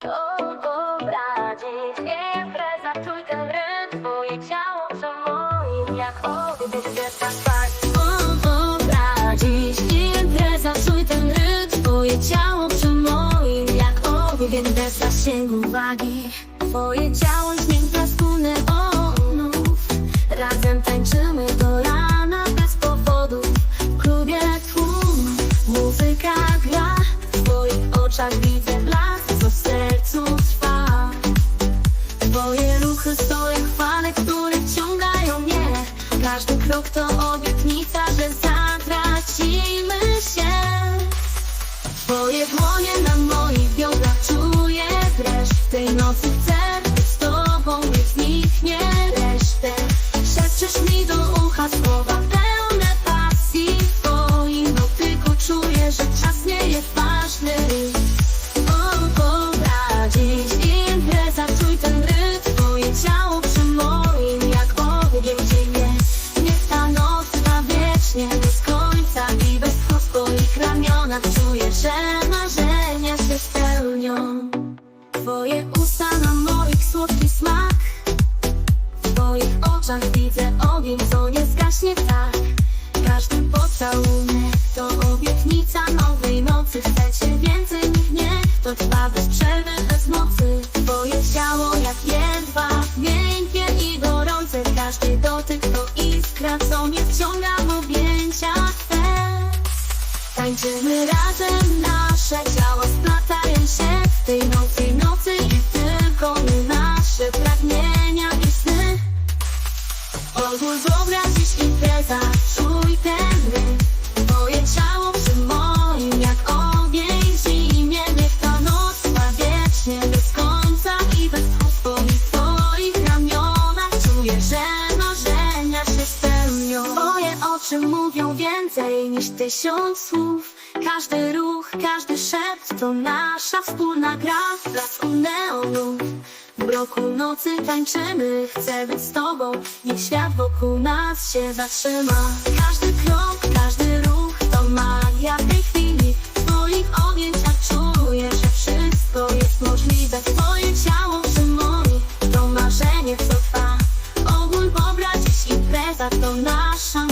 To dobra dziś impreza, czuj ten rytm. Twoje ciało przy moim jak ogień Świetna spać O dobra dziś impreza, czuj ten rytm. Twoje ciało przy moim jak ogień Bez zasięgu uwagi. Twoje ciało zmiękna wspólny onów. Razem tańczymy do rana bez powodu W klubie tłum, muzyka gra. Twoich oczach Każdy krok to obietnica, że zatracimy się. Twoje dłonie na moich biodrach czuję dreszcz tej nocy chcę wiecznie, bez końca I bez w twoich ramionach czuję, że marzenia się spełnią. Twoje usta na moich słodki smak. W twoich oczach widzę ogień, co nie zgaśnie tak. Każdy pocałunek to obietnica nowej nocy. Chcecie więcej niż nie, to trwa bez przerwy, bez mocy. Twoje ciało jak jedwab, miękkie i gorące. Każdy dotyk to iskra, co mnie wciąga Tańczymy razem, nasze ciała splatają się. W tej nocy, nocy i tylko my Nasze pragnienia i sny. Pozwól dobra oczy mówią więcej niż tysiąc słów. Każdy ruch, każdy szept to nasza wspólna gra w blasku neonów. W mroku nocy tańczymy, chcę być z tobą. Niech świat wokół nas się zatrzyma. Każdy krok, każdy ruch to magia tej chwili. W twoich objęciach czuję, że wszystko jest możliwe. Twoje ciało przy to marzenie co trwa. Ogól pobra dziś impreza, to nasza